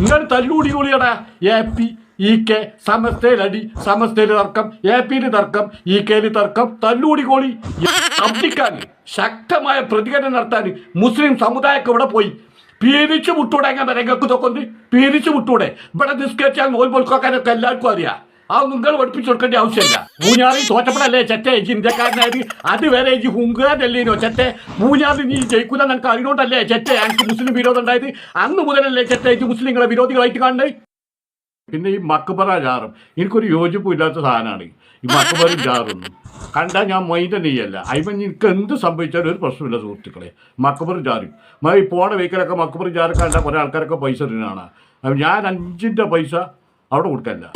നിങ്ങൾ തല്ലൂടി കൂടിയടാ എ പി ഇ കെ സമസ്തയിലടി സമസ്തയിൽ തർക്കം എ പിയിൽ തർക്കം ഇ കെയിൽ തർക്കം തല്ലൂടി കോളി. അബ്ദിക്കാൻ ശക്തമായ പ്രതികരണം നടത്താൻ മുസ്ലിം സമുദായമൊക്കെ ഇവിടെ പോയി. പീരിച്ചു മുട്ടൂടെ എങ്ങനെ രംഗക്ക് തൊക്കൊന്ന് പീരിച്ചു മുട്ടൂടെ. ഇവിടെ നിസ്കരിച്ചാൽ നോൽ പൊൽക്കൊക്കെ എല്ലാവർക്കും അറിയാം. അത് നിങ്ങൾ പഠിപ്പിച്ചു കൊടുക്കേണ്ട ആവശ്യമില്ല. പൂഞ്ഞാറി തോറ്റപ്പെടല്ലേ ചെറ്റെ ഇജ്ജ് ഇന്ത്യക്കാരനായത് അതുവരെ ഇജ്ജ് ഹുങ്കാരല്ലേനോ ചെറ്റെ പൂഞ്ഞാറി നീ ജയിക്കുന്ന നിനക്ക് അറിഞ്ഞോണ്ടല്ലേ ചെറ്റെ എനിക്ക് മുസ്ലിം വിരോധം ഉണ്ടായത്? അന്ന് മുതലല്ലേ ചെറ്റെ ഇത് മുസ്ലിങ്ങളെ വിരോധികളായിട്ട് കാണണ്ടേ പിന്നെ ഈ മക്കബറ ജാറും. എനിക്കൊരു യോജിപ്പും ഇല്ലാത്ത സാധനമാണ് ഈ മക്കബറും ജാറും. കണ്ടാൽ ഞാൻ മൈൻഡ് നെയ്യല്ല അയിമ എനിക്ക് എന്ത് സംഭവിച്ചാലും ഒരു പ്രശ്നമില്ല സുഹൃത്തുക്കളെ. മക്കബറും ജാറും. ഈ പോണ വെഹിക്കലൊക്കെ മക്കബറും ജാറ് കണ്ടാൽ കുറേ ആൾക്കാരൊക്കെ പൈസ ഇടുന്നതാണ്. ഞാൻ അഞ്ചിന്റെ പൈസ അവിടെ കൊടുക്കല്ല.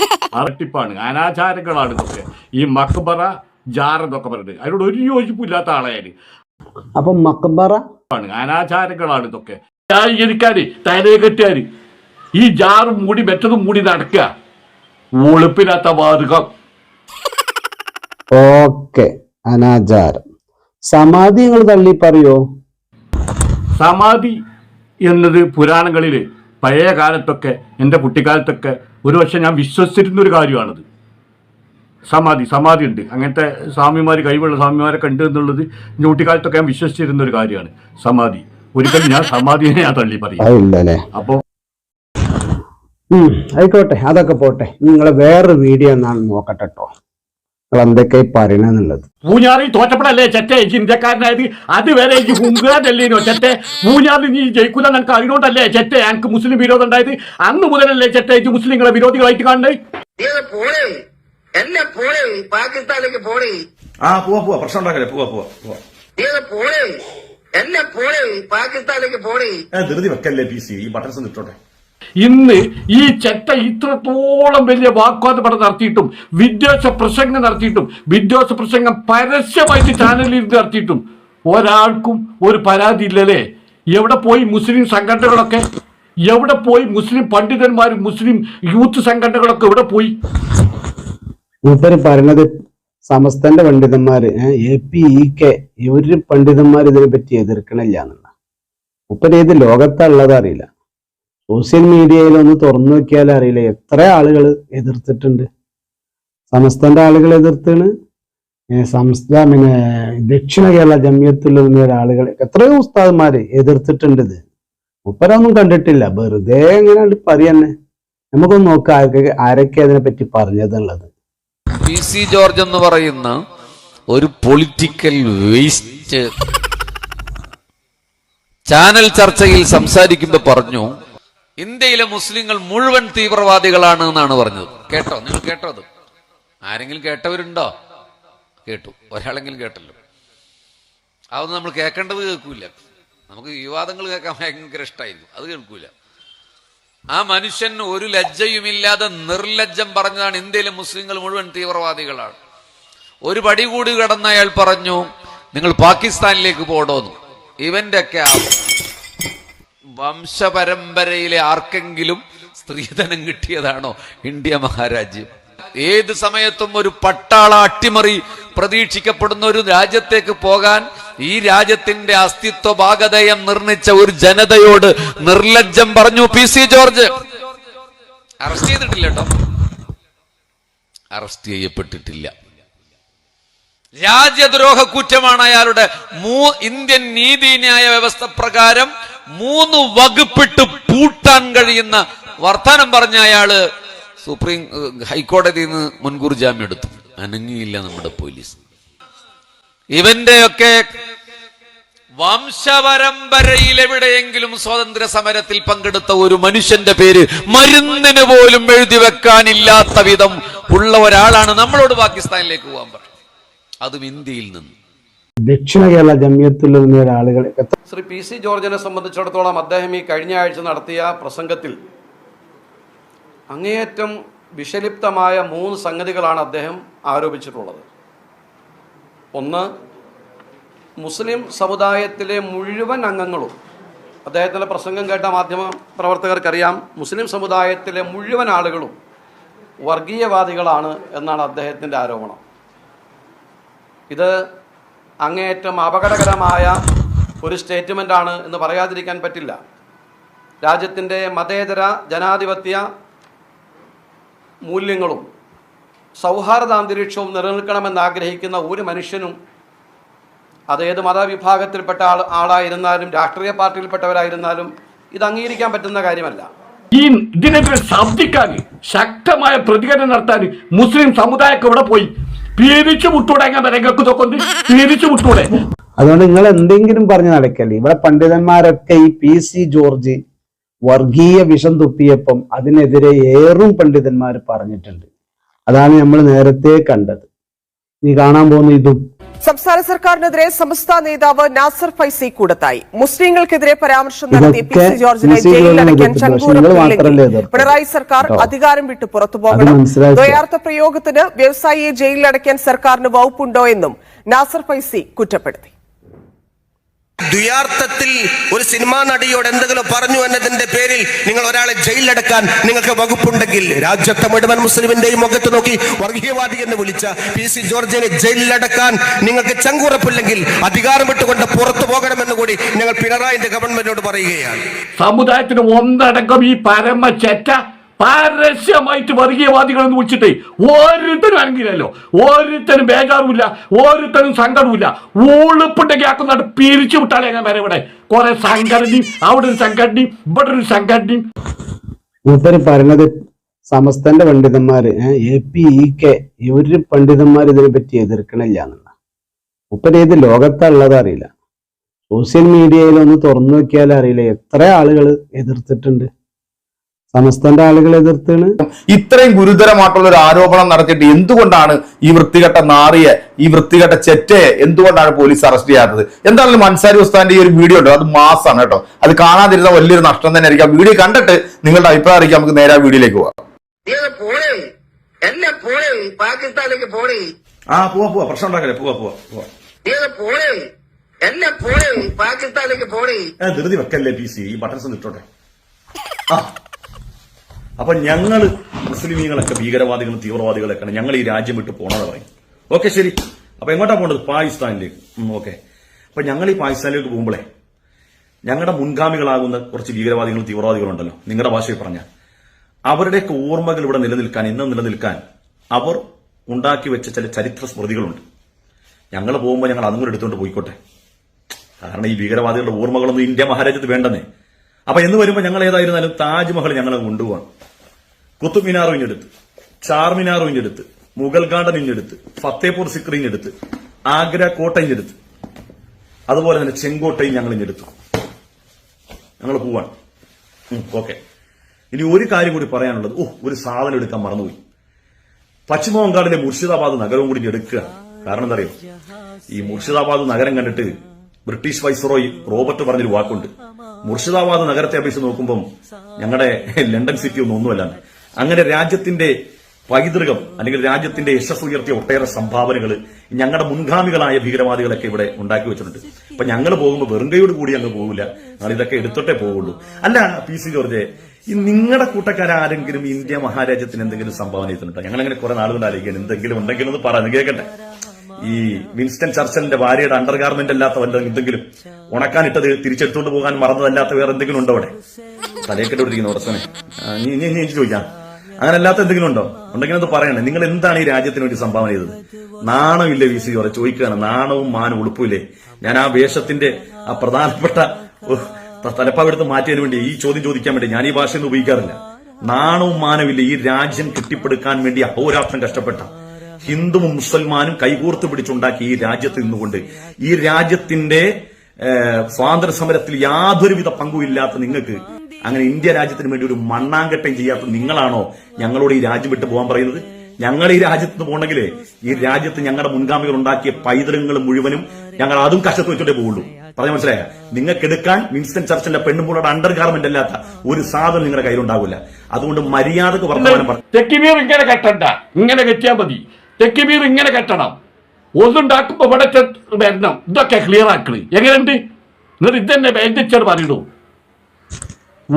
അറട്ടിപ്പാണ് അനാചാരങ്ങളാണ് ഇതൊക്കെ. ഈ മക്ബറ ജാർ എന്നൊക്കെ അതിനോട് ഒരു യോജിപ്പില്ലാത്ത ആളായാൽ അപ്പൊ മക്ബറ? ആണ് അനാചാരങ്ങളാണ് ഇതൊക്കെ. ന്യായീകരിക്കാര് തലയെ കെട്ടിയാര് ഈ ജാറും മൂടി മറ്റതും മൂടി നടക്ക ഒളിപ്പില്ലാത്ത വാതകം. ഓക്കെ. അനാചാരം. സമാധി നിങ്ങൾ തള്ളി പറയോ? സമാധി എന്നത് പുരാണങ്ങളിൽ പഴയ കാലത്തൊക്കെ എന്റെ കുട്ടിക്കാലത്തൊക്കെ ഒരു പക്ഷെ ഞാൻ വിശ്വസിച്ചിരുന്ന ഒരു കാര്യമാണത്. സമാധി സമാധി ഉണ്ട് അങ്ങനത്തെ സ്വാമിമാർ കഴിവുള്ള സ്വാമിമാരെ ഉണ്ട് എന്നുള്ളത് ഞൂട്ടിക്കാലത്തൊക്കെ ഞാൻ വിശ്വസിച്ചിരുന്ന ഒരു കാര്യമാണ്. സമാധി. ഒരിക്കലും ഞാൻ സമാധിയെ ഞാൻ തള്ളി പറയും അപ്പോൾ ആയിക്കോട്ടെ അതൊക്കെ പോട്ടെ. നിങ്ങളെ വേറൊരു വീഡിയോ എന്നാണ് നോക്കട്ടെ കേട്ടോ പറയണെന്നുള്ളത് പൂഞ്ഞാറിൽ തോറ്റപ്പെടല്ലേ ചെറ്റെ ഇജ്ജ് ഇന്ത്യക്കാരനായത്? അതുവരെ ഇജ്ജ് ഹുങ്കാരല്ലേനോ ചെറ്റെ? പൂഞ്ഞാറിൽ നീ ജയിക്കൂല നിനക്ക് അറിഞ്ഞോണ്ടല്ലേ ചെറ്റെ എനിക്ക് മുസ്ലിം വിരോധം ഉണ്ടായത്? അന്ന് മുതലല്ലേ ചെറ്റെ എനിക്ക് മുസ്ലിങ്ങളെ വിരോധികളായിട്ട് കാണണ്ടേ എന്നെ പോണേ. പാകിസ്ഥാനിലേക്ക് പോണേ. ആ പോവാ പോവാ. പ്രശ്നം ഉണ്ടാക്കല്ലേ. പോവാ പോവാ പോവാ. പോണേ. എന്നെ പോണേ. പാകിസ്ഥാനിലേക്ക് പോണേ. ഏ, ധൃതി വെക്കല്ലേ പി സി. ഈ ബട്ടൺസ് നിട്ടോട്ടെ ഇട്ടോട്ടെ. ഇന്ന് ഈ ചെറ്റ ഇത്രത്തോളം വലിയ വാഗ്വാദപടം നടത്തിയിട്ടും വിദ്വേഷ പ്രസംഗം നടത്തിയിട്ടും വിദ്വേഷ പ്രസംഗം പരസ്യമായിട്ട് ചാനലിൽ ഇരുന്ന് നടത്തിയിട്ടും ഒരാൾക്കും ഒരു പരാതി ഇല്ലല്ലേ? എവിടെ പോയി മുസ്ലിം സംഘടനകളൊക്കെ? എവിടെ പോയി മുസ്ലിം പണ്ഡിതന്മാരും മുസ്ലിം യൂത്ത് സംഘടനകളൊക്കെ എവിടെ പോയി? മൂപ്പര് പറഞ്ഞത് സമസ്തന്റെ പണ്ഡിതന്മാര് എ പി ഇ കെ ഇവർ പണ്ഡിതന്മാർ ഇതിനെ പറ്റി എതിർക്കണില്ല എന്നുള്ള. മൂപ്പര് ഏത് ലോകത്തുള്ളത് അറിയില്ല. സോഷ്യൽ മീഡിയയിൽ ഒന്ന് തുറന്നു നോക്കിയാൽ അറിയില്ല. എത്ര ആളുകൾ എതിർത്തിട്ടുണ്ട്. സമസ്തന്റെ ആളുകൾ എതിർത്താണ്. സംസ്ഥാന പിന്നെ ദക്ഷിണ കേരള ജമിയത്തുള്ള ആളുകൾ. എത്രയോ ഉസ്താദ്മാര് എതിർത്തിട്ടുണ്ട് ഇത്. മുപ്പരൊന്നും കണ്ടിട്ടില്ല. വെറുതെ എങ്ങനെ പറയന്നെ. നമുക്കൊന്ന് നോക്കാം ആരൊക്കെ ആരൊക്കെ അതിനെ പറ്റി പറഞ്ഞതെന്നുള്ളത് പി സി ജോർജ് എന്ന് പറയുന്ന ഒരു പൊളിറ്റിക്കൽ വേസ്റ്റ്. ചാനൽ ചർച്ചയിൽ സംസാരിക്കുമ്പോൾ പറഞ്ഞു ഇന്ത്യയിലെ മുസ്ലിങ്ങൾ മുഴുവൻ തീവ്രവാദികളാണ് എന്നാണ് പറഞ്ഞത്. കേട്ടോ? നിങ്ങൾ കേട്ടോ അത്? ആരെങ്കിലും കേട്ടവരുണ്ടോ? കേട്ടു. ഒരാളെങ്കിലും കേട്ടല്ലോ. അതൊന്നും നമ്മൾ കേൾക്കേണ്ടത് കേൾക്കൂല. നമുക്ക് വിവാദങ്ങൾ കേൾക്കാൻ ഭയങ്കര ഇഷ്ടമായിരിക്കും അത് കേൾക്കൂല. ആ മനുഷ്യൻ ഒരു ലജ്ജയുമില്ലാതെ നിർലജ്ജം പറഞ്ഞതാണ് ഇന്ത്യയിലെ മുസ്ലിങ്ങൾ മുഴുവൻ തീവ്രവാദികളാണ്. ഒരു പടി കൂടി കടന്ന അയാൾ പറഞ്ഞു നിങ്ങൾ പാകിസ്ഥാനിലേക്ക് പോടോന്നു. ഇവന്റെ ഒക്കെ വംശപരമ്പരയിലെ ആർക്കെങ്കിലും സ്ത്രീധനം കിട്ടിയതാണോ? ഇന്ത്യ മഹാരാജ്യം. ഏത് സമയത്തും ഒരു പട്ടാള അട്ടിമറി പ്രതീക്ഷിക്കപ്പെടുന്ന ഒരു രാജ്യത്തേക്ക് പോകാൻ ഈ രാജ്യത്തിന്റെ അസ്തിത്വ ഭാഗതയം നിർണിച്ച ഒരു ജനതയോട് നിർലജ്ജം പറഞ്ഞു പി സി ജോർജ്. അറസ്റ്റ് ചെയ്തിട്ടില്ല കേട്ടോ. അറസ്റ്റ് ചെയ്യപ്പെട്ടിട്ടില്ല. രാജ്യദ്രോഹ കുറ്റമാണ് അയാളുടെ. മൂ ഇന്ത്യൻ നീതിന്യായ വ്യവസ്ഥ പ്രകാരം മൂന്ന് വകുപ്പിട്ട് പൂട്ടാൻ കഴിയുന്ന വർത്തമാനം പറഞ്ഞ അയാൾ സുപ്രീം ഹൈക്കോടതിയിൽ നിന്ന് മുൻകൂർ ജാമ്യം എടുത്തു. അനങ്ങിയില്ല നമ്മുടെ പോലീസ്. ഇവന്റെയൊക്കെ വംശപരമ്പരയിൽ എവിടെയെങ്കിലും സ്വാതന്ത്ര്യ സമരത്തിൽ പങ്കെടുത്ത ഒരു മനുഷ്യന്റെ പേര് മരുന്നിന് പോലും എഴുതി വെക്കാനില്ലാത്ത വിധം ഉള്ള ഒരാളാണ് നമ്മളോട് പാകിസ്ഥാനിലേക്ക് പോകാൻ പറഞ്ഞത്. അതും ഇന്ത്യയിൽ നിന്ന്. ദക്ഷിണ കേരള ജമ്മിയത്തിൽ ആളുകളെ എത്ര ശ്രീ പി സി ജോർജിനെ സംബന്ധിച്ചിടത്തോളം അദ്ദേഹം ഈ കഴിഞ്ഞ ആഴ്ച നടത്തിയ പ്രസംഗത്തിൽ അങ്ങേയറ്റം വിഷലിപ്തമായ മൂന്ന് സംഗതികളാണ് അദ്ദേഹം ആരോപിച്ചിട്ടുള്ളത്. ഒന്ന് മുസ്ലിം സമുദായത്തിലെ മുഴുവൻ അംഗങ്ങളും അദ്ദേഹത്തിന്റെ പ്രസംഗം കേട്ട മാധ്യമ പ്രവർത്തകർക്കറിയാം മുസ്ലിം സമുദായത്തിലെ മുഴുവൻ ആളുകളും വർഗീയവാദികളാണ് എന്നാണ് അദ്ദേഹത്തിന്റെ ആരോപണം. ഇത് അങ്ങേയറ്റം അപകടകരമായ ഒരു സ്റ്റേറ്റ്മെന്റാണ് എന്ന് പറയാതിരിക്കാൻ പറ്റില്ല. രാജ്യത്തിന്റെ മതേതര ജനാധിപത്യ മൂല്യങ്ങളും സൗഹാർദ്ദാന്തരീക്ഷവും നിലനിൽക്കണമെന്ന് ആഗ്രഹിക്കുന്ന ഒരു മനുഷ്യനും അതേത് മതവിഭാഗത്തിൽപ്പെട്ട ആൾ ആളായിരുന്നാലും രാഷ്ട്രീയ പാർട്ടിയിൽപ്പെട്ടവരായിരുന്നാലും ഇത് അംഗീകരിക്കാൻ പറ്റുന്ന കാര്യമല്ല. ഈ ഇതിനെതിരെ ശബ്ദിക്കാൻ ശക്തമായ പ്രതികരണം നടത്താൻ മുസ്ലിം സമുദായമൊക്കെ ഇവിടെ പോയി പിരിച്ചു വിട്ടൂടെ ഇതൊക്കെ ഒന്ന് പിരിച്ചു വിട്ടൂടെ അതുകൊണ്ട് നിങ്ങൾ എന്തെങ്കിലും പറഞ്ഞു നടക്കല്ലേ? ഇവിടെ പണ്ഡിതന്മാരൊക്കെ ഈ പി സി ജോർജ് വർഗീയ വിഷം തുപ്പിയപ്പം അതിനെതിരെ ഏറും പണ്ഡിതന്മാർ പറഞ്ഞിട്ടുണ്ട്. അതാണ് നമ്മൾ നേരത്തെ കണ്ടത്. ഇനി കാണാൻ പോകുന്ന ഇതും സംസ്ഥാന സർക്കാരിനെതിരെ സമസ്ത നേതാവ് നാസർ ഫൈസി കൂടത്തായി മുസ്ലിങ്ങൾക്കെതിരെ പരാമർശം നടത്തിയ പി സി ജോർജിനെ ജയിലിലടയ്ക്കാൻ എതിർത്തില്ല. പക്ഷേ ചങ്കൂറം നിങ്ങൾ മാത്രമല്ലേ ഇല്ലെങ്കിൽ എതിർത്തത്? പിണറായി സർക്കാർ അധികാരം വിട്ടു പുറത്തു പോകണം. ദ്വയാർത്ഥ പ്രയോഗത്തിന് വ്യവസായിയെ ജയിലിലടയ്ക്കാൻ സർക്കാരിന് വകുപ്പുണ്ടോ എന്നും നാസർ ഫൈസി കുറ്റപ്പെടുത്തി ദ്വിയാർത്ഥത്തിൽ ഒരു സിനിമാ നടിയോട് എന്തെങ്കിലും പറഞ്ഞു എന്നതിന്റെ പേരിൽ നിങ്ങൾ ഒരാളെ ജയിലിലടക്കാൻ നിങ്ങൾക്ക് വകുപ്പുണ്ടെങ്കിൽ രാജ്യത്തെ മുഴുവൻ മുസ്ലിമിന്റെയും മുഖത്ത് നോക്കി വർഗീയവാദി എന്ന് വിളിച്ച പി സി ജോർജിനെ ജയിലിലടക്കാൻ നിങ്ങൾക്ക് ചങ്കുറപ്പില്ലെങ്കിൽ അധികാരം വിട്ടുകൊണ്ട് പുറത്തു പോകണമെന്ന് കൂടി ഞങ്ങൾ പിണറായിന്റെ ഗവൺമെന്റിനോട് പറയുകയാണ്. സമുദായത്തിന് ഒന്നടങ്കം ഈ പരമ ചെറ്റ പരസ്യമായിട്ട് വർഗീയവാദികൾ എന്ന് വിളിച്ചിട്ട് ഓരോരുത്തരും അനങ്ങില്ലല്ലോ ഓരോരുത്തരും ബേജാറുമില്ല ഓരോരുത്തരും സങ്കടമില്ല ഊളിപ്പിട്ടൊക്കെ ആക്കുന്നാട് പിരിച്ചു വിട്ടാലേ ഞാൻ വരെ ഇവിടെ. കുറെ സംഘടനയും അവിടെ ഒരു സംഘടനയും ഇവിടെ ഒരു സംഘടനയും. മൂപ്പര് പറഞ്ഞത് സമസ്തന്റെ പണ്ഡിതന്മാര് എ പി ഇ കെ ഇവർ പണ്ഡിതന്മാർ ഇതിനെ പറ്റി എതിർക്കണില്ല എന്നുള്ള. മൂപ്പര് ഏത് ലോകത്തുള്ളത് അറിയില്ല. സോഷ്യൽ മീഡിയയിൽ ഒന്ന് തുറന്നു നോക്കിയാൽ അറിയില്ല എത്ര ആളുകൾ എതിർത്തിട്ടുണ്ട്. സമസ്തന്റെ ആളുകളെ എതിർത്താണ്. ഇത്രയും ഗുരുതരമായിട്ടുള്ള ഒരു ആരോപണം നടത്തിയിട്ട് എന്തുകൊണ്ടാണ് ഈ വൃത്തികെട്ട നാറിയെ ഈ വൃത്തികെട്ട ചെറ്റയെ എന്തുകൊണ്ടാണ് പോലീസ് അറസ്റ്റ് ചെയ്യാത്തത്? എന്തായാലും അൻസാരി ഉസ്താന്റെ ഈ ഒരു വീഡിയോ ഉണ്ട്. അത് മാസാണ് കേട്ടോ. അത് കാണാതിരുന്ന വലിയൊരു നഷ്ടം തന്നെ ആയിരിക്കും ആ വീഡിയോ കണ്ടിട്ട് നിങ്ങളുടെ അഭിപ്രായം അറിയിക്കാം നമുക്ക് നേരെ ആ വീഡിയോയിലേക്ക് പോവാം. പാകിസ്ഥാനിലേക്ക് പോണേ ആ പോവാ പോവാ. പ്രശ്നം ഉണ്ടാക്കല്ലേ? പോവാ പോവാ പോവാ. പോണേ എന്നെ പോണേ പാകിസ്ഥാനിലേക്ക് പോണേ ഏ, ധൃതി വെക്കല്ലേ പി സി? ഈ ബട്ടൺസ് ആ. അപ്പൊ ഞങ്ങൾ മുസ്ലിമീങ്ങളൊക്കെ ഭീകരവാദികളും തീവ്രവാദികളൊക്കെയാണ് ഞങ്ങൾ ഈ രാജ്യം വിട്ട് പോണത് പറയും. ഓക്കെ ശരി. അപ്പൊ എങ്ങോട്ടാ പോണ്ടത് പാകിസ്ഥാനിലേക്ക് ഓക്കെ. അപ്പൊ ഞങ്ങൾ ഈ പാകിസ്ഥാനിലേക്ക് പോകുമ്പോഴേ ഞങ്ങളുടെ മുൻഗാമികളാകുന്ന കുറച്ച് ഭീകരവാദികളും തീവ്രവാദികളും ഉണ്ടല്ലോ നിങ്ങളുടെ ഭാഷയിൽ പറഞ്ഞ. അവരുടെയൊക്കെ ഓർമ്മകൾ ഇവിടെ നിലനിൽക്കാൻ ഇന്നും നിലനിൽക്കാൻ അവർ ഉണ്ടാക്കി വെച്ച ചില ചരിത്ര സ്മൃതികളുണ്ട്. ഞങ്ങൾ പോകുമ്പോൾ ഞങ്ങൾ അതും കൂടെ എടുത്തുകൊണ്ട് പോയിക്കോട്ടെ. കാരണം ഈ ഭീകരവാദികളുടെ ഓർമ്മകളൊന്നും ഇന്ത്യ മഹാരാജ്യത്ത് വേണ്ടെന്നേ. അപ്പൊ എന്ന് വരുമ്പോൾ ഞങ്ങൾ ഏതായിരുന്നാലും താജ്മഹൽ ഞങ്ങൾ കൊണ്ടുപോകാം കുത്തുബ് മിനാർ ഇഞ്ഞെടുത്ത് ചാർമിനാർ ഇഞ്ഞെടുത്ത് മുഗൾ ഗാർഡൻ ഇഞ്ഞെടുത്ത് ഫത്തേപൂർ സിക്രി ഇഞ്ഞെടുത്ത് ആഗ്ര കോട്ട ഇഞ്ഞെടുത്ത് അതുപോലെ തന്നെ ചെങ്കോട്ടയും ഞങ്ങൾ ഇഞ്ഞെടുത്തു ഞങ്ങൾ പോവാണ്. ഓക്കെ. ഇനി ഒരു കാര്യം കൂടി പറയാനുള്ളത്. ഓ ഒരു സാധനം എടുക്കാൻ മറന്നുപോയി. പശ്ചിമ ബംഗാളിലെ മുർഷിദാബാദ് നഗരവും കൂടി എടുക്കുക കാരണം എന്താ അറിയോ? ഈ മുർഷിദാബാദ് നഗരം കണ്ടിട്ട് ബ്രിട്ടീഷ് വൈസ്രോയി റോബർട്ട് പറഞ്ഞൊരു വാക്കുണ്ട്. മുർഷിദാബാദ് നഗരത്തെ അപേക്ഷിച്ച് നോക്കുമ്പോൾ ഞങ്ങളുടെ ലണ്ടൻ സിറ്റി ഒന്നും ഒന്നുമല്ല. അങ്ങനെ രാജ്യത്തിന്റെ പൈതൃകം അല്ലെങ്കിൽ രാജ്യത്തിന്റെ യശസ് ഉയർത്തിയ ഒട്ടേറെ സംഭാവനകൾ ഞങ്ങളുടെ മുൻഗാമികളായ ഭീകരവാദികളൊക്കെ ഇവിടെ ഉണ്ടാക്കി വെച്ചിട്ടുണ്ട്. അപ്പൊ ഞങ്ങൾ പോകുമ്പോൾ വെറുങ്കയോട് കൈയോട് കൂടി അങ്ങ് പോകില്ല ഞങ്ങൾ ഇതൊക്കെ എടുത്തിട്ടേ പോവുള്ളൂ. അല്ല പി സി ജോർജെ ഈ നിങ്ങളുടെ കൂട്ടക്കാരെങ്കിലും ഇന്ത്യ മഹാരാജ്യത്തിന് എന്തെങ്കിലും സംഭാവന ചെയ്തിട്ടുണ്ടോ? ഞങ്ങൾ അങ്ങനെ കുറെ നാളുകൊണ്ട് ആലോചിക്കാൻ എന്തെങ്കിലും ഉണ്ടെങ്കിലും ഒന്ന് പറഞ്ഞു കേൾക്കട്ടെ. ഈ വിൻസ്റ്റൺ ചർച്ചലിന്റെ ഭാര്യയുടെ അണ്ടർ ഗാർമെന്റ് അല്ലാത്ത വല്ല എന്തെങ്കിലും ഉണക്കാനിട്ടത് തിരിച്ചെടുത്തോണ്ട് പോകാൻ മറന്നതല്ലാത്ത വേറെ എന്തെങ്കിലും ഉണ്ടോ അവിടെ? തലയൊക്കെ ഉറച്ചനെ നീ നീ ചോദിക്കാം. അങ്ങനെ അല്ലാത്ത എന്തെങ്കിലും ഉണ്ടോ? ഉണ്ടെങ്കിൽ അത് പറയണേ. നിങ്ങൾ എന്താണ് ഈ രാജ്യത്തിന് വേണ്ടി സംഭാവന ചെയ്തത്? നാണമില്ലേ വി സി പറ ചോദിക്കുകയാണ്. നാണവും മാനും ഉളുപ്പില്ലേ ഞാൻ ആ വേഷത്തിന്റെ ആ പ്രധാനപ്പെട്ട തലപ്പാവിടുത്ത് മാറ്റിയതിന് വേണ്ടി ഈ ചോദ്യം ചോദിക്കാൻ വേണ്ടി ഞാൻ ഈ ഭാഷ ഭാഷയൊന്നും ഉപയോഗിക്കാറില്ല. നാണവും മാനവില്ല ഈ രാജ്യം കെട്ടിപ്പടുക്കാൻ വേണ്ടി അഹോരാത്രം കഷ്ടപ്പെട്ട? ഹിന്ദുവും മുസൽമാനും കൈകോർത്ത് പിടിച്ചുണ്ടാക്കി ഈ രാജ്യത്ത് നിന്നുകൊണ്ട് ഈ രാജ്യത്തിന്റെ സ്വാതന്ത്ര്യ സമരത്തിൽ യാതൊരുവിധ പങ്കുമില്ലാത്ത നിങ്ങൾക്ക് അങ്ങനെ ഇന്ത്യ രാജ്യത്തിന് വേണ്ടി ഒരു മണ്ണാങ്കട്ടം ചെയ്യാത്ത നിങ്ങളാണോ ഞങ്ങളോട് ഈ രാജ്യം വിട്ടു പോകാൻ പറയുന്നത്? ഞങ്ങൾ ഈ രാജ്യത്ത് നിന്ന് പോകണമെങ്കിലേ ഈ രാജ്യത്ത് ഞങ്ങളുടെ മുൻഗാമികൾ ഉണ്ടാക്കിയ പൈതൃകങ്ങൾ മുഴുവനും ഞങ്ങൾ അതും കഷ്ടത്ത് വെച്ചിട്ടേ പോകുള്ളൂ. പറഞ്ഞ മനസ്സിലായ? നിങ്ങൾക്ക് എടുക്കാൻ വിൻസ്റ്റൺ ചർച്ചിലെ പെണ്ണുമ്പോളുടെ അണ്ടർ ഗാർമെന്റ് അല്ലാത്ത ഒരു സാധനം നിങ്ങളുടെ കയ്യിലുണ്ടാവില്ല. അതുകൊണ്ട് മര്യാദയ്ക്ക് വർത്തമാനം പറഞ്ഞു തെക്കിമീർ ഇങ്ങനെ കെട്ടണ്ട. ഇങ്ങനെ കെട്ടിയാൽ മതി. തെക്കിമീർ ഇങ്ങനെ കെട്ടണം. ഒന്നുണ്ടാക്കുമ്പോ ഇവിടെ വരണം. ഇതൊക്കെ ക്ലിയർ ആക്കണേ. എങ്ങനെയുണ്ട്? എന്നിട്ട് ഇതന്നെ വേദിച്ചത് പറയണു.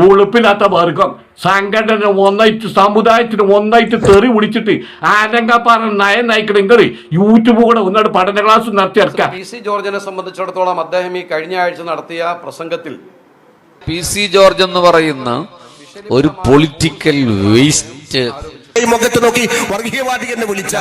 ഉളുപ്പില്ലാത്ത വർഗം. സംഘടന ഒന്നായിട്ട് സമുദായത്തിന് ഒന്നായിട്ട് തെറി പിടിച്ചിട്ട് ആരംഗപ്പാറ നയം നയിക്കണമെങ്കിൽ യൂട്യൂബ് കൂടെ ഒന്നോട് പഠന ക്ലാസ് നടത്തി ഇറക്കാം പി സി ജോർജിനെ സംബന്ധിച്ചിടത്തോളം അദ്ദേഹം ഈ കഴിഞ്ഞ ആഴ്ച നടത്തിയ പ്രസംഗത്തിൽ പി സി ജോർജ് എന്ന് പറയുന്ന ഒരു പൊളിറ്റിക്കൽ വേസ്റ്റ് മുഖത്ത് നോക്കി വർഗീയവാദി എന്ന് വിളിച്ച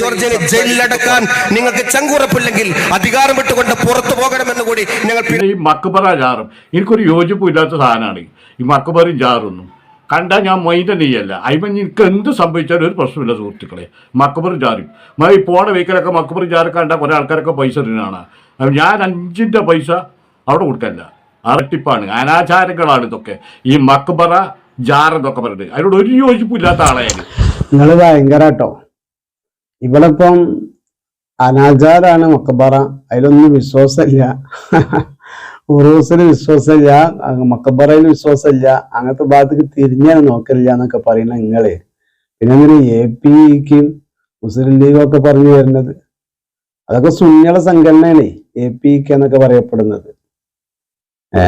ജോർജിനെ ജയിലിലടക്കാൻ നിങ്ങൾക്ക് ചങ്കുറപ്പില്ലെങ്കിൽ അധികാരം വിട്ടുകൊണ്ട് പുറത്തു പോകണമെന്ന് കൂടി ഞങ്ങൾ ഈ മക്കബറ ജാറും. എനിക്കൊരു യോജിപ്പും ഇല്ലാത്ത സാധനമാണ്. ഈ മക്കബറും ജാറൊന്നും. കണ്ടാൽ ഞാൻ മൈൻഡ് നെയ്യല്ല അയിമ എനിക്ക് എന്ത് സംഭവിച്ചാലും ഒരു പ്രശ്നമില്ല സുഹൃത്തുക്കളെ. മക്കബറും ജാറും. മ ഈ പോണ വെഹിക്കലൊക്കെ മക്കബറും ജാറ് കണ്ടാൽ കുറേ ആൾക്കാരൊക്കെ പൈസ ഇടുന്നതാണ്. ഞാൻ അഞ്ചിന്റെ പൈസ അവിടെ കൊടുക്കല്ല. അറട്ടിപ്പാണ് അനാചാരങ്ങളാണ് ഇതൊക്കെ. ഈ മക്കബറ ജാർ എന്നൊക്കെ അതിനോട് ഒരു യോജിപ്പില്ലാത്ത ആളായാലും നിങ്ങൾ ഭയങ്കര കേട്ടോ ഇവിടെ അനാചാരാണ് മക്കബാറ. അതിലൊന്നും വിശ്വാസമില്ല. ഉറൂസിന് വിശ്വാസമില്ല. മക്കബറയിൽ വിശ്വാസമില്ല. അങ്ങനത്തെ ഭാഗത്തേക്ക് തിരിഞ്ഞാൽ നോക്കലില്ല എന്നൊക്കെ പറയുന്ന നിങ്ങൾ. പിന്നെ അങ്ങനെ എ പിക്കും മുസ്ലിം ലീഗും ഒക്കെ പറഞ്ഞു വരുന്നത്. അതൊക്കെ സുന്യള സംഘടനയാണ് എ പി എന്നൊക്കെ പറയപ്പെടുന്നത്. ഏ?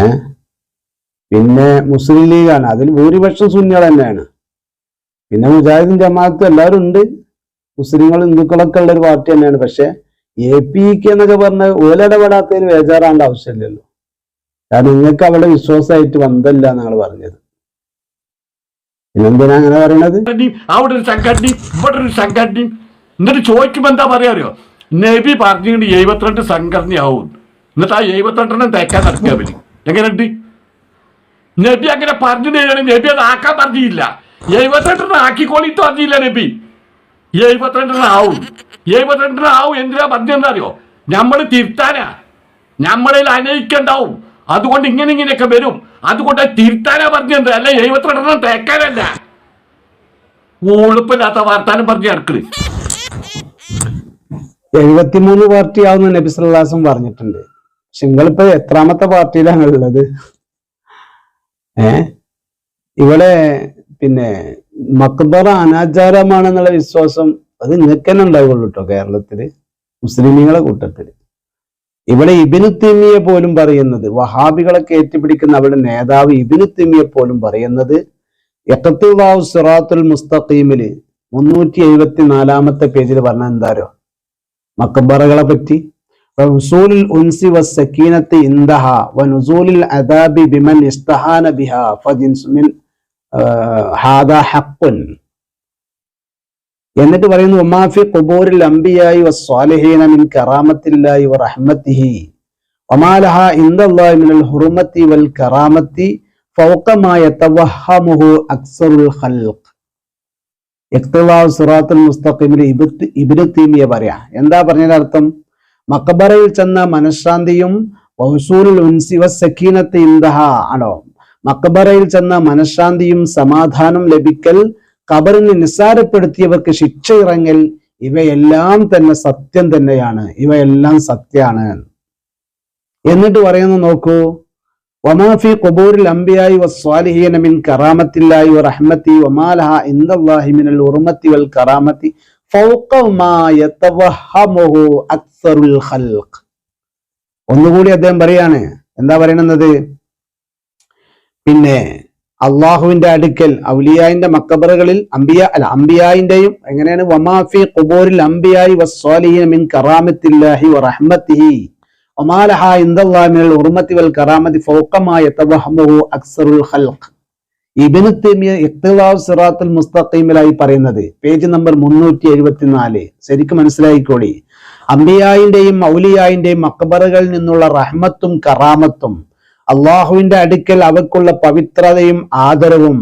പിന്നെ മുസ്ലിം ലീഗാണ്. അതിൽ ഭൂരിപക്ഷം സുന്നികൾ തന്നെയാണ്. പിന്നെ മുജാഹിദിൻ ജമാഅത്ത് എല്ലാവരും ഉണ്ട്. മുസ്ലിങ്ങൾ ഹിന്ദുക്കളൊക്കെ ഉള്ള ഒരു പാർട്ടി തന്നെയാണ്. പക്ഷെ എ പി കെ എന്നൊക്കെ പറഞ്ഞ ഓലിടപെടാത്തതിന് വേജാറാണ്ട ആവശ്യമില്ലല്ലോ. കാരണം നിങ്ങൾക്ക് അവിടെ വിശ്വാസമായിട്ട് ബന്ധമില്ല എന്നാണ് പറഞ്ഞത്. പിന്നെന്തിനാ അങ്ങനെ പറയണത്? അവിടെ ഒരു സംഘടന ഇവിടെ ഒരു സംഘടന എന്നിട്ട് ചോദിക്കുമ്പോ എന്താ പറയാറിയോ നബി പറഞ്ഞുകൊണ്ട് എഴുപത്തിരണ്ട് സംഘടനയാവും. എന്നിട്ട് ആ എഴുപത്തിരണ്ടെണ്ണം തേക്കാൻ നടക്കുക അവർ. എങ്ങനെയുണ്ട്? നബി അങ്ങനെ പറഞ്ഞു തരികയാണ് നബി അത് ആക്കാൻ പറഞ്ഞില്ല. എഴുപത്തിരണ്ടെണ്ണം ആക്കിക്കോളിട്ട് പറഞ്ഞില്ല നബി. എഴുപത്തിരണ്ടെണ്ണം ആവും. എഴുപത്തിരണ്ടെണ്ണം ആവും. എന്തിനാ പറഞ്ഞെന്ന് അറിയോ നമ്മൾ തിരുത്താനാ നമ്മളിൽ അനയിക്കണ്ടാവും. അതുകൊണ്ട് ഇങ്ങനെ ഇങ്ങനെയൊക്കെ വരും. അതുകൊണ്ട് അത് തിരുത്താനാ പറഞ്ഞത്. അല്ല എഴുപത്തിരണ്ടെണ്ണം തേക്കാനല്ല. ഉളുപ്പില്ലാത്ത വാർത്താനും പറഞ്ഞു നടക്കണ്. എഴുപത്തിമൂന്ന് പാർട്ടി ആവുന്ന നബി സല്ലാസും പറഞ്ഞിട്ടുണ്ട്. പക്ഷെ നിങ്ങളിപ്പോ എത്രാമത്തെ പാർട്ടിയിലാണ് ഉള്ളത് ഏ? ഇവിടെ പിന്നെ മക്ബറ അനാചാരമാണെന്നുള്ള വിശ്വാസം അത് നിങ്ങൾക്ക് തന്നെ ഉണ്ടാവുള്ളൂ കേട്ടോ കേരളത്തിൽ മുസ്ലിമീങ്ങളെ കൂട്ടത്തിൽ. ഇവിടെ ഇബിനു തിമിയെ പോലും പറയുന്നത് വഹാബികളെ കയറ്റിപ്പിടിക്കുന്ന അവരുടെ നേതാവ് ഇബിനു തിമിയെ പോലും പറയുന്നത് എക്കത്തുവാവ് സിറാത്തുൽ മുസ്തഖീമിൽ മുന്നൂറ്റി എഴുപത്തി നാലാമത്തെ പേജിൽ പറഞ്ഞ എന്താരോ മക്കബറകളെ പറ്റി. എന്നിട്ട് പറയുന്നു ഒമാഫി ഖുബൂരിൽ അംബിയായി വസ്വാലിഹീന മിൻ കറാമത്തില്ലായി വറഹ്മത്തിഹി. റഹ്മത്തിഹി ഒമാലഹ ഇന്ദല്ലാഹി മിനൽ ഹുറുമത്തി വൽ കറാമത്തി ഫൗക തവഹമുഹു അക്സറുൽ ഖൽഖ്. ഇഖ്തിലാവ് സിറാത്തുൽ മുസ്തഖീമിൽ ഇബ്നു തീമിയ പറയാ. എന്താ പറഞ്ഞതിന്റെ അർത്ഥം മക്കബറയിൽ ചെന്ന മനഃശാന്തിയും വൗസൂലുൽ ഉൻസി വസ്സക്കീനത്ത് ഇന്ദഹ ആണോ? മക്കബറയിൽ ചെന്ന മനഃശാന്തിയും സമാധാനം ലഭിക്കൽ ഖബറിനെ നിസ്സാരപ്പെടുത്തിയവർക്ക് ശിക്ഷ ഇറങ്ങൽ ഇവയെല്ലാം തന്നെ സത്യം തന്നെയാണ്. ഇവയെല്ലാം സത്യാണ്. എന്നിട്ട് പറയുന്നു നോക്കൂ. വമാഫി കൊബൂരിൽ അമ്പിയായി വസ്വാലിഹീന മിൻ കറാമത്തില്ലായി റഹ്മത്തി വമാലഹ ഇൻദല്ലാഹി മിനൽ ഉർമത്തി വൽ കറാമത്തി ഒന്നുകൂടി അദ്ദേഹം പറയാണ്. എന്താ പറയണത്? പിന്നെ അള്ളാഹുവിന്റെ അടുക്കൽ ഔലിയായിന്റെ മക്കബറുകളിൽ അംബിയ അല്ല അംബിയായിന്റെയും എങ്ങനെയാണ്? വമാഫി ഖുബൂരിൽ അംബിയായി വസ്വാലിഹീന മിൻ വറഹ്മത്തിഹി ഉർമത്തി വൽ അക്സറുൽ സിറാത്തുൽ മുസ്തഖീമിലായി പറയുന്നത്. പേജ് നമ്പർ മുന്നൂറ്റി എഴുപത്തിനാല്. ശരിക്കും മനസ്സിലായിക്കോളി. അംബിയായിന്റെയും മൗലിയായിന്റെയും മക്ബറുകളിൽ നിന്നുള്ള റഹ്മത്തും കറാമത്തും അള്ളാഹുവിന്റെ അടുക്കൽ അവക്കുള്ള പവിത്രതയും ആദരവും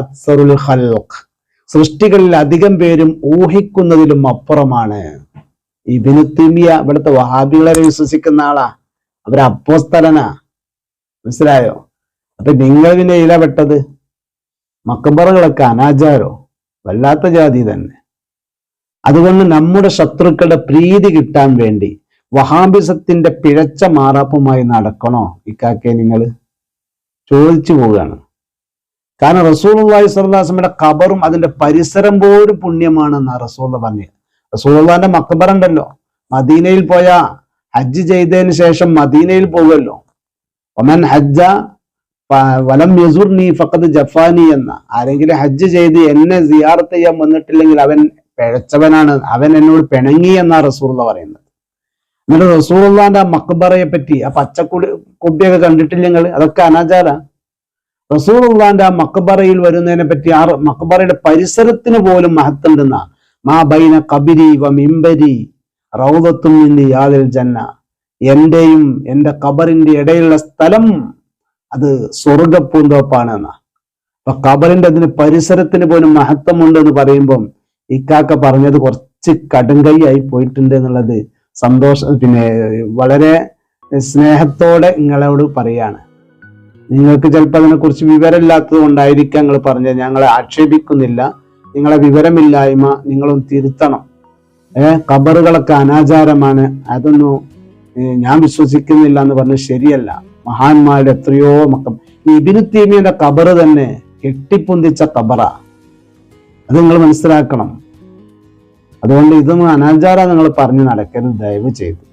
അക്സറുൽ സൃഷ്ടികളിൽ അധികം പേരും ഊഹിക്കുന്നതിലും അപ്പുറമാണ്. ഇബിന് തിമിയ ഇവിടുത്തെ വഹാബികളെ വിശ്വസിക്കുന്ന ആളാ. അവരപ്പോസ്തലനാ മനസ്സിലായോ? അപ്പൊ നിങ്ങൾ പിന്നെ ഇലപ്പെട്ടത് മക്കബറകളൊക്കെ അനാചാരോ? വല്ലാത്ത ജാതി തന്നെ. അതുകൊണ്ട് നമ്മുടെ ശത്രുക്കളുടെ പ്രീതി കിട്ടാൻ വേണ്ടി വഹാബിസത്തിന്റെ പിഴച്ച മാറാപ്പുമായി നടക്കണോ? ഇക്കാക്കെ നിങ്ങൾ ചോദിച്ചു പോവുകയാണ്. കാരണം അള്ളാഹി സ്വല്ലാസ്മയുടെ ഖബറും അതിന്റെ പരിസരം പോലും പുണ്യമാണെന്ന് റസൂൽ പറഞ്ഞത്. റസൂലുള്ളാന്റെ മക്ബറ ഉണ്ടല്ലോ. മദീനയിൽ പോയ ഹജ്ജ് ചെയ്തതിന് ശേഷം മദീനയിൽ പോകുമല്ലോ ഒമൻ ഹജ്ജ വലം വലം യസുർനി ഫക്കത് ജഫാനി എന്ന ആരെങ്കിലും ഹജ്ജ് ചെയ്ത് എന്നെ സിയാറത്ത് ചെയ്യാൻ വന്നിട്ടില്ലെങ്കിൽ അവൻ പിഴച്ചവനാണ്. അവൻ എന്നോട് പിണങ്ങി എന്നാ റസൂള്ള പറയുന്നത്. എന്നിട്ട് റസൂറുള്ളാന്റെ ആ മക്ബറയെ പറ്റി ആ പച്ചക്കുടി കുബിയൊക്കെ കണ്ടിട്ടില്ല നിങ്ങൾ അതൊക്കെ അനാചാര. റസൂറുള്ളാന്റെ ആ മക്ബറയിൽ വരുന്നതിനെ പറ്റി ആ മക്ബറയുടെ പരിസരത്തിന് പോലും മഹത്തുണ്ടെന്ന. മാ ബൈന കബിരി വ മിമ്പരി റൗദത്തും നിന്ന് യാതിൽ ജന്ന. എന്റെയും എന്റെ കബറിന്റെ ഇടയിലുള്ള സ്ഥലം അത് സ്വർഗപ്പൂന്തോപ്പാണ് അപ്പൊ കബറിന്റെ അതിന് പരിസരത്തിന് പോലും മഹത്വമുണ്ട് എന്ന് പറയുമ്പം ഇക്കാക്ക പറഞ്ഞത് കുറച്ച് കടുങ്കൈയായി പോയിട്ടുണ്ട് എന്നുള്ളത് സന്തോഷം പിന്നെ വളരെ സ്നേഹത്തോടെ നിങ്ങളോട് പറയാണ്. നിങ്ങൾക്ക് ചിലപ്പോൾ അതിനെക്കുറിച്ച് വിവരമില്ലാത്തത് കൊണ്ടായിരിക്കാം നിങ്ങൾ പറഞ്ഞത്. ഞങ്ങളെ ആക്ഷേപിക്കുന്നില്ല. നിങ്ങളെ വിവരമില്ലായ്മ നിങ്ങളും തിരുത്തണം. ഏ കബറുകളൊക്കെ അനാചാരമാണ്. അതൊന്നും ഞാൻ വിശ്വസിക്കുന്നില്ല എന്ന് പറഞ്ഞ് ശരിയല്ല. മഹാന്മാരുടെ എത്രയോ മക്കം. ഇബിനു തീമിയുടെ കബറ് തന്നെ കെട്ടിപ്പൊന്തിച്ച ഖബറ. അത് നിങ്ങൾ മനസ്സിലാക്കണം. അതുകൊണ്ട് ഇതൊന്നും അനാചാര നിങ്ങൾ പറഞ്ഞു നടക്കരുത്. ദയവ് ചെയ്ത്.